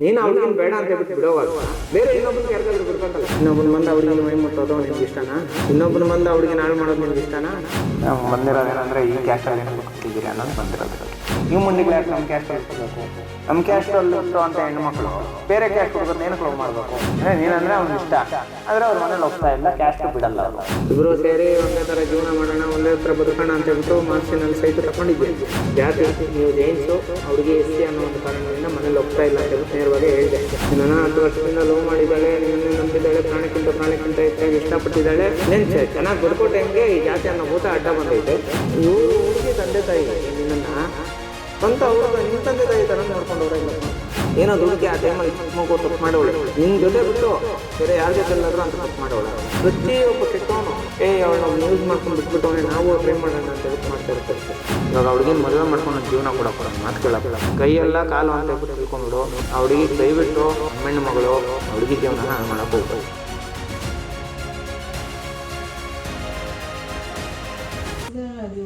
ನೀನು ಅವ್ಳಿಗೇನು ಬೇಡ ಅಂತ ಹೇಳ್ಬಿಟ್ಟು ಬಿಡೋವಾಗ ಬೇರೆ ಇನ್ನೊಬ್ಬನ ಯಾರಿಗಾದ್ರೂ ಬಿಡ್ಕೊಂಡಲ್ಲ ಇನ್ನೊಬ್ಬನ ಮಂದ ಅವ್ರಿಗೆ ಮೈ ಮುಟ್ಟೋದು ನಿಮ್ಗೆ ಇಷ್ಟನಾ? ಇನ್ನೊಬ್ಬನ ಮಂದ ಅವ್ರಿಗೆ ನಾಳೆ ಮಾಡೋದು ನಿಮ್ಗೆ ಇಷ್ಟನಾ? ನಾವು ಬಂದಿರೋದು ಏನಂದ್ರೆ ಈ ಕ್ಯಾಸ್ಟಲ್ಲಿ ಏನು ಕೊಟ್ಟಿದ್ದೀರಿ ಅನ್ನೋದು ಬಂದಿರೋದು ಮುಂದೆ ಯಾಕೆ ನಮ್ಮ ಕ್ಯಾಸ್ಟಲ್ಲಿ ಇಟ್ಕೋಬೇಕು ನಮ್ಮ ಕ್ಯಾಶ್ ಇಟ್ಟು ಅಂತ ಹೆಣ್ಮಕ್ಳು ಬೇರೆ ಕ್ಯಾಸ್ಟ್ ಹುಡುಗರನ್ನ ಏನಕ್ಕೆ ಲವ್ ಮಾಡಬೇಕು? ಅಂದ್ರೆ ನೀನಂದ್ರೆ ಅವ್ನ ಇಷ್ಟ. ಆದರೆ ಅವ್ರ ಮನೇಲಿ ಹೋಗ್ತಾ ಇಲ್ಲ ಕ್ಯಾಸ್ಟ್ ಬಿಡಲ್ಲ ಇಬ್ರು ಸೇರಿ ಒಂದೇ ಥರ ಜೀವನ ಮಾಡೋಣ, ಒಂದೇ ಥರ ಬದುಕೋಣ ಅಂತ ಹೇಳ್ಬಿಟ್ಟು ಮಾರ್ಕ್ಸಿನಲ್ಲಿ ಸೈಟ್ ತಗೊಂಡಿದ್ದೆ ಜಾತಿ ನೀವು ಜೈನ್ಸು, ಅವ್ರಿಗೆ ಎಸ್ ಸಿ ಅನ್ನೋ ಒಂದು ಕಾರಣದಿಂದ ಮನೇಲಿ ಹೋಗ್ತಾ ಇಲ್ಲ ಅಂತ ಹೇಳ್ಬಿಟ್ಟು ನೇರವಾಗಿ ಹೇಳಿದೆ. ನನ್ನ ಹತ್ತು ವರ್ಷದಿಂದ ಲವ್ ಮಾಡಿದ್ದಾಳೆ ನಿನ್ನೆ ನಂಬಿದ್ದಾಳೆ, ಪ್ರಾಣಕ್ಕಿಂತ ಪ್ರಾಣಕ್ಕಿಂತ ಹೆಚ್ಚಾಗಿ ಇಷ್ಟಪಟ್ಟಿದ್ದಾಳೆ. ನೆನ್ಸೆ, ಚೆನ್ನಾಗಿ ಬದುಕೋ ಟೈಮ್ಗೆ ಈ ಜಾತಿ ಅನ್ನೋ ಭೂತ ಅಡ್ಡ ಬಂದೈತೆ. ಇವರು ಹುಡುಗಿ ತಂದೆ ತಾಯಿ. ನಿನ್ನನ್ನು ಸ್ವಂತ ಅವ್ರ ನಿಮ್ಮ ತಂದೆ ತಾಯಿ ಥರ ನೋಡ್ಕೊಂಡವ್ರೆ ಇಲ್ಲ ಏನೋ ದುಡ್ಡಿಗೆ ಆ ಟೈಮಲ್ಲಿ ಚಿಕ್ಕ ಮಗು ತಪ್ಪು ಮಾಡೋಳೆ ನಿನ್ನ ಜೊತೆ ಬಿಟ್ಟು ಬೇರೆ ಯಾರ ಜೊತೆ ಎಲ್ಲಾದ್ರೂ ಅಂತ ತಪ್ಪು ಮಾಡೋಳು ಪ್ರತಿಯೊಬ್ಬ ಕೆಟ್ಟವನು ಏ ಅವಳು ಯೂಸ್ ಮಾಡ್ಕೊಂಡು ಬಿಟ್ಬಿಟ್ಟವನೇ ನಾವು ಟ್ರೈ ಮಾಡೋಣ ಅಂತ ಹೇಳ್ಬಿಟ್ಟು ಮಾಡ್ತಾ ಇರ್ತಾರೆ. ಇವಾಗ ಅವ್ಳಿಗೇನು ಮದುವೆ ಮಾಡ್ಕೊಂಡು ಜೀವನ ಕೂಡ ಕೂಡ ಮಾತು ಕೇಳಕ್ಕಿಲ್ಲ ಕೈಯೆಲ್ಲ ಕಾಲು ಅಂತ ಹೇಳ್ಬಿಟ್ಟು ತಿಳ್ಕೊಂಡ್ಬಿಡು. ಅವಳಿಗೆ ದಯವಿಟ್ಟು ಹೆಣ್ಣು ಮಗಳು ಅವಳಿಗೆ ಜೀವನ ಮಾಡಕ್ಕೆ ಹೋಗ್ಬೋದು ಅದು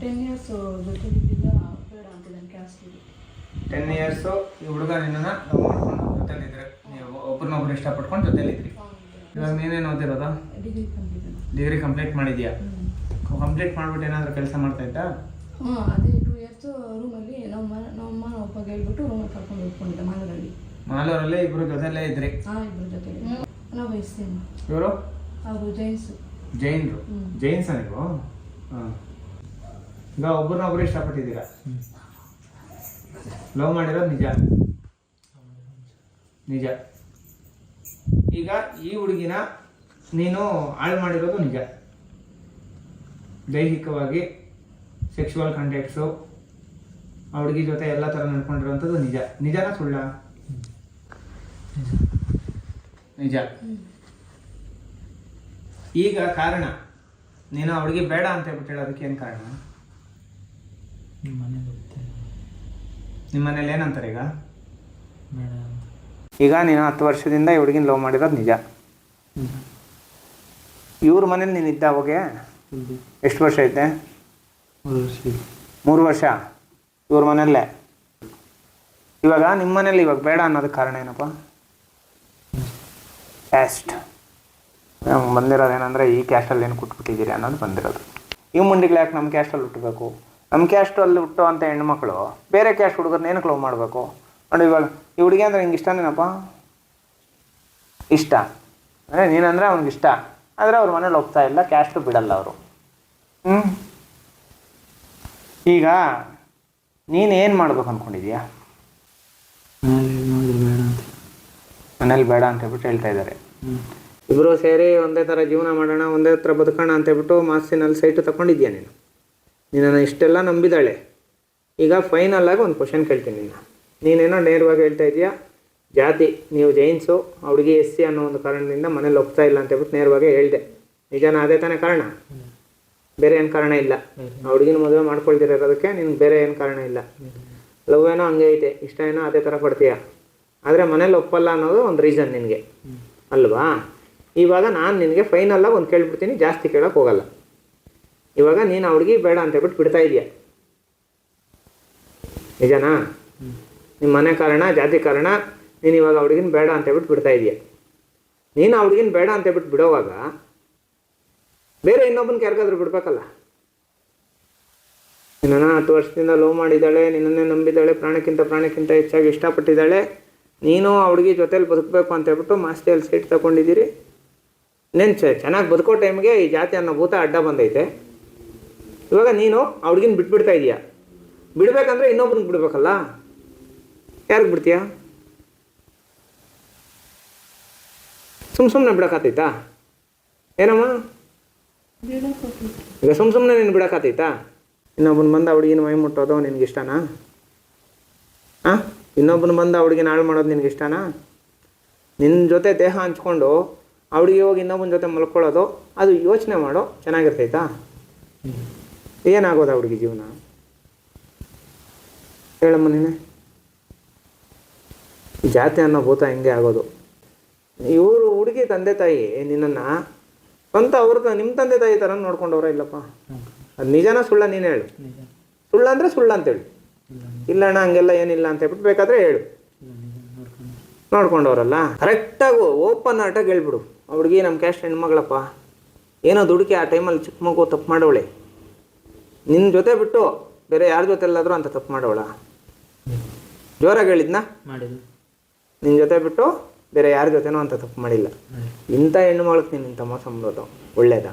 ಟೆನ್ ಇಯರ್ಸ್ ಜೊತೆಲಿದ್ದಿದ್ದ ಬೇಡ ಅಂತಿದ್ದಾನೆ ಕ್ಯಾಸ್ಟ್ ಇದು ಟೆನ್ ಇಯರ್ಸು ಈ ಹುಡುಗ ನಿನ್ನನ್ನು ಲವ್ ಮಾಡ್ಕೊಂಡು ಜೊತೆಲಿದ್ರೆ ನೀವು ಒಬ್ರನ್ನೊಬ್ರು ಇಷ್ಟಪಟ್ಕೊಂಡು ಜೊತೆಲಿದ್ರಿ. ಇವಾಗ ನೀನೇನು ಓದಿರೋದು ಡಿಗ್ರಿ ಕಂಪ್ಲೀಟ್ ಡಿಗ್ರಿ ಕಂಪ್ಲೀಟ್ ಮಾಡಿದ್ಯಾ? ಕಂಪ್ಲೀಟ್ ಮಾಡ್ಬಿಟ್ಟು ಏನಾದರೂ ಕೆಲಸ ಮಾಡ್ತಾ ಇದ್ದ? ಹಾಂ ಅದೇ ಟೂ ಇಯರ್ಸ್ ರೂಮಲ್ಲಿ ನಮ್ಮ ನಮ್ಮ ನಮ್ಮ ಅಪ್ಪ ಹೇಳ್ಬಿಟ್ಟು ರೂಮಲ್ಲಿ ಕರ್ಕೊಂಡು ಹೋಗ್ಕೊಂಡಿದ್ದೆ ಮನೆಯಲ್ಲಿ ಮಾಲೂರಲ್ಲೇ ಇಬ್ರು ಜೊತೆಲೇ ಇದ್ರಿ. ಹಾಂ ಇಬ್ಬರ ಜೊತೆ ನಾವು ಇವರು? ಅವರು ಜೈನ್ಸ್. ಜೈನ್ರು. ಜೈನ್ಸ ನೀವು? ಹಾಂ. ಈಗ ಒಬ್ರನ್ನೊಬ್ರು ಇಷ್ಟಪಟ್ಟಿದ್ದೀರಾ? ಲವ್ ಮಾಡಿರೋದು ನಿಜ. ನಿಜ. ಈಗ ಈ ಹುಡುಗಿನ ನೀನು ಹಾಳು ಮಾಡಿರೋದು ನಿಜ. ದೈಹಿಕವಾಗಿ ಸೆಕ್ಷುವಲ್ ಕಾಂಟ್ಯಾಕ್ಟ್ಸು ಆ ಹುಡುಗಿ ಜೊತೆ ಎಲ್ಲ ಥರ ನಡ್ಕೊಂಡಿರೋಂಥದ್ದು ನಿಜ. ನಿಜನ ಸುಳ್ಳ? ನಿಜ. ಈಗ ಕಾರಣ, ನೀನು ಹುಡುಗಿ ಬೇಡ ಅಂತ ಹೇಳ್ಬಿಟ್ಟು ಹೇಳೋದಕ್ಕೆ ಏನು ಕಾರಣ? ನಿಮ್ಮ ಮನೇಲಿ ಏನಂತಾರೆ ಈಗ? ಈಗ ನೀನು ಹತ್ತು ವರ್ಷದಿಂದ ಈ ಹುಡುಗಿನ ಲವ್ ಮಾಡಿರೋದು ನಿಜ. ಇವ್ರ ಮನೇಲಿ ನೀನು ಇದ್ದ ಅವಾಗೆ? ಎಷ್ಟು ವರ್ಷ ಐತೆ? ಮೂರು ವರ್ಷ ಇವ್ರ ಮನೆಯಲ್ಲೇ? ಇವಾಗ ನಿಮ್ಮ ಮನೇಲಿ ಇವಾಗ ಬೇಡ ಅನ್ನೋದಕ್ಕೆ ಕಾರಣ ಏನಪ್ಪ? ಕ್ಯಾಸ್ಟ್ ನಮ್ಗೆ ಬಂದಿರೋದು ಏನಂದರೆ ಈ ಕ್ಯಾಸ್ಟಲ್ಲಿ ಏನು ಕೊಟ್ಬಿಟ್ಟಿದ್ದೀರಿ ಅನ್ನೋದು ಬಂದಿರೋದು. ಈ ಮುಂಡಿಗಳು ಯಾಕೆ ನಮ್ಮ ಕ್ಯಾಸ್ಟಲ್ಲಿ ಹುಟ್ಟಬೇಕು? ನಮ್ಮ ಕ್ಯಾಸ್ಟಲ್ಲಿ ಹುಟ್ಟೋ ಅಂತ ಹೆಣ್ಮಕ್ಳು ಬೇರೆ ಕ್ಯಾಸ್ಟ್ ಹುಡುಗರ್ನ ಏನು ಲವ್ ಮಾಡಬೇಕು? ನೋಡಿ ಇವಾಗ ಈ ಹುಡುಗಿ ಅಂದ್ರೆ ಹಿಂಗೆ ಇಷ್ಟನೇನಪ್ಪ ಇಷ್ಟ. ಅಂದರೆ ನೀನಂದರೆ ಅವ್ನಿಗೆ ಇಷ್ಟ. ಆದರೆ ಅವ್ರ ಮನೇಲಿ ಹೋಗ್ತಾ ಇಲ್ಲ ಕ್ಯಾಸ್ಟು ಬಿಡಲ್ಲ ಅವರು. ಹ್ಞೂ ಈಗ ನೀನು ಏನು ಮಾಡ್ಬೇಕು ಅಂದ್ಕೊಂಡಿದ್ಯಾ ಮನೇಲಿ ಬೇಡ ಅಂತ. ಹೇಳ್ಬಿಟ್ಟು ಹೇಳ್ತಾ ಇದ್ದಾರೆ. ಇಬ್ಬರು ಸೇರಿ ಒಂದೇ ಥರ ಜೀವನ ಮಾಡೋಣ ಒಂದೇ ಥರ ಬದುಕೋಣ ಅಂತ ಹೇಳ್ಬಿಟ್ಟು ಮಾರ್ಕ್ಸಿನಲ್ಲಿ ಸೈಟು ತಗೊಂಡಿದ್ಯಾ ನೀನು? ನಿನ್ನನ್ನು ಇಷ್ಟೆಲ್ಲ ನಂಬಿದಾಳೆ. ಈಗ ಫೈನಲ್ ಆಗಿ ಒಂದು ಕ್ವಶನ್ ಕೇಳ್ತೀನಿ ನಿನ್ನ. ನೀನೇನೋ ನೇರವಾಗಿ ಹೇಳ್ತಾ ಇದೀಯಾ ಜಾತಿ ನೀವು ಜೈನ್ಸು ಹುಡುಗಿ ಎಸ್ ಸಿ ಅನ್ನೋ ಒಂದು ಕಾರಣದಿಂದ ಮನೇಲಿ ಹೋಗ್ತಾ ಇಲ್ಲ ಅಂತ ಹೇಳ್ಬಿಟ್ಟು ನೇರವಾಗಿ ಹೇಳಿದೆ. ನಿಜಾನ ಅದೇ ತಾನೇ ಕಾರಣ? ಬೇರೆ ಏನು ಕಾರಣ ಇಲ್ಲ. ಹುಡುಗಿನ ಮದುವೆ ಮಾಡ್ಕೊಳ್ತಿರೋದಕ್ಕೆ ನಿನ್ಗೆ ಬೇರೆ ಏನು ಕಾರಣ ಇಲ್ಲ. ಲವ್ ಏನೋ ಹಂಗೆ ಐತೆ ಇಷ್ಟ ಏನೋ ಅದೇ ಥರ ಪಡ್ತೀಯ ಆದರೆ ಮನೇಲಿ ಒಪ್ಪಲ್ಲ ಅನ್ನೋದು ಒಂದು ರೀಸನ್ ನಿನಗೆ. ಅಲ್ವಾ? ಇವಾಗ ನಾನು ನಿನಗೆ ಫೈನಲ್ಲಾಗಿ ಒಂದು ಕೇಳ್ಬಿಡ್ತೀನಿ ಜಾಸ್ತಿ ಕೇಳೋಕೆ ಹೋಗಲ್ಲ. ಇವಾಗ ನೀನು ಅವ್ರಿಗೆ ಬೇಡ ಅಂತ ಹೇಳ್ಬಿಟ್ಟು ಬಿಡ್ತಾ ಇದೀಯ? ನಿಜನಾ? ನಿಮ್ಮ ಮನೆ ಕಾರಣ, ಜಾತಿ ಕಾರಣ, ನೀನು ಇವಾಗ ಅವ್ರಿಗಿನ ಬೇಡ ಅಂತ ಹೇಳ್ಬಿಟ್ಟು ಬಿಡ್ತಾ ಇದೀಯ? ನೀನು ಅವ್ರಿಗಿನ ಬೇಡ ಅಂತ ಹೇಳ್ಬಿಟ್ಟು ಬಿಡೋವಾಗ ಬೇರೆ ಇನ್ನೊಬ್ಬನ ಯಾರಿಗಾದ್ರೂ ಬಿಡ್ಬೇಕಲ್ಲ? ನಿನ್ನ ಹತ್ತು ವರ್ಷದಿಂದ ಲೋ ಮಾಡಿದ್ದಾಳೆ, ನಿನ್ನನ್ನೇ ನಂಬಿದ್ದಾಳೆ, ಪ್ರಾಣಕ್ಕಿಂತ ಪ್ರಾಣಕ್ಕಿಂತ ಹೆಚ್ಚಾಗಿ ಇಷ್ಟಪಟ್ಟಿದ್ದಾಳೆ, ನೀನು ಅವ್ಳಿಗೆ ಜೊತೆಯಲ್ಲಿ ಬದುಕಬೇಕು ಅಂತ ಹೇಳ್ಬಿಟ್ಟು ಮಾಸ್ತಿಯಲ್ಲಿ ಸೀಟ್ ತಗೊಂಡಿದ್ದೀರಿ? ನೆನ್ ಚೆನ್ನಾಗಿ ಬದುಕೋ ಟೈಮ್ಗೆ ಈ ಜಾತಿ ಅನ್ನೋ ಭೂತ ಅಡ್ಡ ಬಂದೈತೆ. ಇವಾಗ ನೀನು ಆ ಹುಡುಗಿನ ಬಿಟ್ಬಿಡ್ತಾ ಇದೀಯ? ಬಿಡ್ಬೇಕಂದ್ರೆ ಇನ್ನೊಬ್ರಿಗೆ ಬಿಡಬೇಕಲ್ಲ? ಯಾರಿಗೆ ಬಿಡ್ತೀಯಾ? ಸುಮ್ ಸುಮ್ಮನೆ ಬಿಡೋಕ್ಕಾತೈತಾ ಏನಮ್ಮ? ಈಗ ಸುಮ್ಮ ಸುಮ್ಮನೆ ನೀನು ಬಿಡೋಕ್ಕಾತೈತಾ ಇನ್ನೊಬ್ಬನ ಬಂದ ಹುಡುಗಿನ ಮೈ ಮುಟ್ಟೋದು ನಿನ್ಗೆ ಇಷ್ಟನಾ? ಹಾಂ ಇನ್ನೊಬ್ಬನ ಬಂದ ಹುಡುಗಿನ ಹಾಳು ಮಾಡೋದು ನಿನ್ಗೆ ಇಷ್ಟನಾ? ನಿನ್ನ ಜೊತೆ ದೇಹ ಹಂಚ್ಕೊಂಡು ಅವಳಿಗೆ ಹೋಗಿ ಇನ್ನೊಬ್ಬನ ಜೊತೆ ಮಲ್ಕೊಳ್ಳೋದು, ಅದು ಯೋಚನೆ ಮಾಡೋ ಚೆನ್ನಾಗಿರ್ತೈತಾ? ಏನಾಗೋದು ಅವ್ರಿಗೆ ಜೀವನ? ಹೇಳಮ್ಮ ನೀನೆ. ಜಾತಿ ಅನ್ನೋ ಭೂತ ಹಿಂಗೆ ಆಗೋದು? ಇವರು ಹುಡುಗಿ ತಂದೆ ತಾಯಿ ನಿನ್ನನ್ನು ಸ್ವಂತ ಅವ್ರದ್ದು ನಿಮ್ಮ ತಂದೆ ತಾಯಿ ಥರ ನೋಡ್ಕೊಂಡವ್ರ ಇಲ್ಲಪ್ಪ? ಅದು ನಿಜನ ಸುಳ್ಳ ನೀನು ಹೇಳು? ಸುಳ್ಳ ಅಂದರೆ ಸುಳ್ಳು ಅಂತೇಳಿ ಇಲ್ಲ ಅಣ್ಣ ಹಂಗೆಲ್ಲ ಏನಿಲ್ಲ ಅಂತ ಹೇಳ್ಬಿಟ್ಟು ಬೇಕಾದ್ರೆ ಹೇಳು. ನೋಡ್ಕೊಂಡವ್ರಲ್ಲ? ಕರೆಕ್ಟಾಗಿ ಓಪನ್ ಆಟಾಗಿ ಹೇಳ್ಬಿಡು. ಅವ್ರಿಗೆ ಹುಡುಗಿ ನಮ್ಮ ಕ್ಯಾಸ್ಟ್ ಹೆಣ್ಮಗಳಪ್ಪ. ಏನೋ ದುಡುಕಿ ಆ ಟೈಮಲ್ಲಿ ಚಿಕ್ಕ ಮಗು ತಪ್ಪು ಮಾಡವಳೆ. ನಿನ್ನ ಜೊತೆ ಬಿಟ್ಟು ಬೇರೆ ಯಾರ ಜೊತೆ ಎಲ್ಲಾದರೂ ಅಂತ ತಪ್ಪು ಮಾಡೋಳ ಜೋರಾಗಿ ಹೇಳಿದ್ನಾ? ಮಾಡಿಲ್ಲ ನಿನ್ನ ಜೊತೆ ಬಿಟ್ಟು ಬೇರೆ ಯಾರ ಜೊತೆನೂ ಅಂತ ತಪ್ಪು ಮಾಡಿಲ್ಲ. ಇಂಥ ಹೆಣ್ಣು ಮಗಳಿಗೆ ನೀನು ಇಂಥ ಮೋಸ ಮಾಡೋದು ಒಳ್ಳೇದಾ?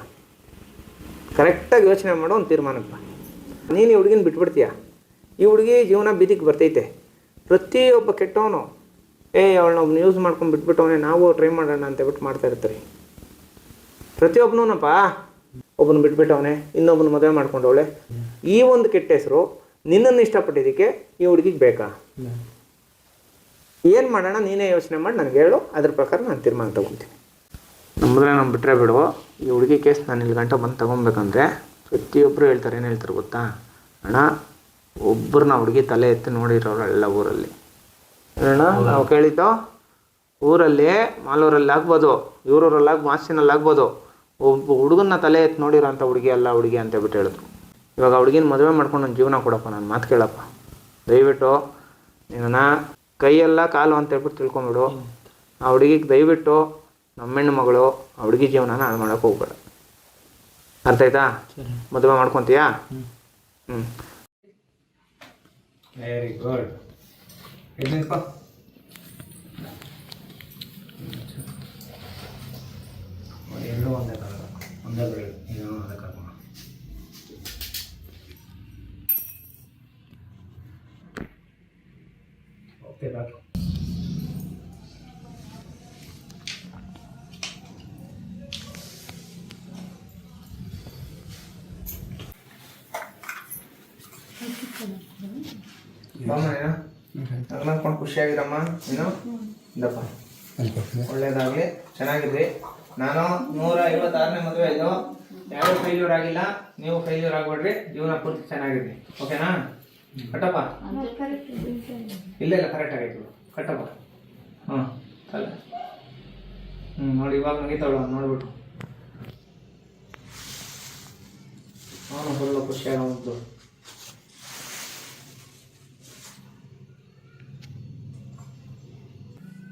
ಕರೆಕ್ಟಾಗಿ ಯೋಚನೆ ಮಾಡೋ ಒಂದು ತೀರ್ಮಾನಕ್ಕೆ ಬಾ. ನೀನು ಈ ಹುಡುಗಿನ ಬಿಟ್ಬಿಡ್ತೀಯ? ಈ ಹುಡುಗಿ ಜೀವನ ಬೀದಿಗೆ ಬರ್ತೈತೆ. ಪ್ರತಿಯೊಬ್ಬ ಕೆಟ್ಟವನು ಏ ಅವಳನ್ನ ಒಬ್ಬನ ಯೂಸ್ ಮಾಡ್ಕೊಂಡು ಬಿಟ್ಬಿಟ್ಟವನೇ ನಾವು ಟ್ರೈ ಮಾಡೋಣ ಅಂತ ಬಿಟ್ಟು ಮಾಡ್ತಾ ಇರ್ತಾರೆ. ಪ್ರತಿಯೊಬ್ಬನೂನಪ್ಪ ಒಬ್ಬನ ಬಿಟ್ಬಿಟ್ಟವನೆ ಇನ್ನೊಬ್ಬನ ಮದುವೆ ಮಾಡ್ಕೊಂಡವಳೆ. ಈ ಒಂದು ಕೆಟ್ಟ ಹೆಸರು ನಿನ್ನನ್ನು ಇಷ್ಟಪಟ್ಟಿದ್ದಕ್ಕೆ ಈ ಹುಡುಗಿಗೆ ಬೇಕಾ? ಏನು ಮಾಡೋಣ ನೀನೇ ಯೋಚನೆ ಮಾಡಿ ನನಗೆ ಹೇಳು ಅದ್ರ ಪ್ರಕಾರ ನಾನು ತೀರ್ಮಾನ ತಗೊತೀನಿ. ನಮ್ಮದ್ರೆ ನಮ್ಮ ಬಿಟ್ಟರೆ ಬಿಡು. ಈ ಹುಡುಗಿ ಕೇಸ್ ನಾನು ಇಲ್ಲಿ ಗಂಟ ಬಂದು ತೊಗೊಬೇಕಂದ್ರೆ ಪ್ರತಿಯೊಬ್ಬರು ಹೇಳ್ತಾರೆ ಏನು ಹೇಳ್ತಾರೆ ಗೊತ್ತಾ? ಅಣ್ಣ ಒಬ್ಬರನ್ನ ಹುಡುಗಿ ತಲೆ ಎತ್ತಿ ನೋಡಿರೋರು ಎಲ್ಲ ಊರಲ್ಲಿ. ಅಣ್ಣ ನಾವು ಕೇಳಿದ್ದೋ ಊರಲ್ಲಿ ಮಾಲೂರಲ್ಲಿ ಆಗ್ಬೋದು ಇವರೂರಲ್ಲಿ ಆಗಿ ಮಾಸಿನಲ್ಲಿ ಆಗ್ಬೋದು ಒಬ್ಬ ಹುಡುಗನ ತಲೆ ಎತ್ತಿ ನೋಡಿರೋ ಅಂಥ ಹುಡುಗಿ ಅಲ್ಲ ಹುಡುಗಿ ಅಂತ ಬಿಟ್ಟು ಹೇಳಿದ್ರು. ಇವಾಗ ಹುಡುಗಿನ ಮದುವೆ ಮಾಡ್ಕೊಂಡು ನನ್ನ ಜೀವನ ಕೊಡಪ್ಪ ನನ್ನ ಮಾತು ಕೇಳಪ್ಪ. ದಯವಿಟ್ಟು ನಿನ್ನ ಕೈಯೆಲ್ಲ ಕಾಲು ಅಂತ ಹೇಳ್ಬಿಟ್ಟು ತಿಳ್ಕೊಂಬಿಡು. ಆ ಹುಡುಗಿಗೆ ದಯವಿಟ್ಟು ನಮ್ಮ ಹೆಣ್ಣು ಮಗಳು ಆ ಹುಡುಗಿ ಜೀವನನ ಹಾಳು ಮಾಡೋಕೆ ಹೋಗ್ಬೇಡ. ಅರ್ಥ ಆಯ್ತಾ? ಮದುವೆ ಮಾಡ್ಕೊತೀಯಾ? ಹ್ಞೂ ವೆರಿ ಗುಡ್ ಖುಷಿಯಾಗಿರಮ್ಮ ನೀನು ಇಂದಪ್ಪ. ಒಳ್ಳೇದಾಗ್ಲಿ ಚೆನ್ನಾಗಿರ್ರಿ ನಾನು ನೂರ ಐವತ್ತಾರನೇ ಮದುವೆ ಇದು ಯಾರು ಫೈಲ್ಯೂರ್ ಆಗಿಲ್ಲ. ನೀವು ಫೈಲ್ಯೂರ್ ಆಗ್ಬೇಡ್ರಿ. ಜೀವನ ಪೂರ್ತಿ ಚೆನ್ನಾಗಿರ್ರಿ ಓಕೆನಾ ಕಟ್ಟಪ್ಪ? ಇಲ್ಲ ಇಲ್ಲ ಕರೆಕ್ಟ್ ಆಗೈತೆ ಕಟ್ಟಪ್ಪ. ಹ್ಞೂ ಅಲ್ಲ ಹ್ಞೂ ನೋಡಿ ಇವಾಗ ಮುಗಿತಾಳು ನೋಡ್ಬಿಟ್ಟು. ಅವನು ಫುಲ್ಲು ಖುಷಿಯಾಗ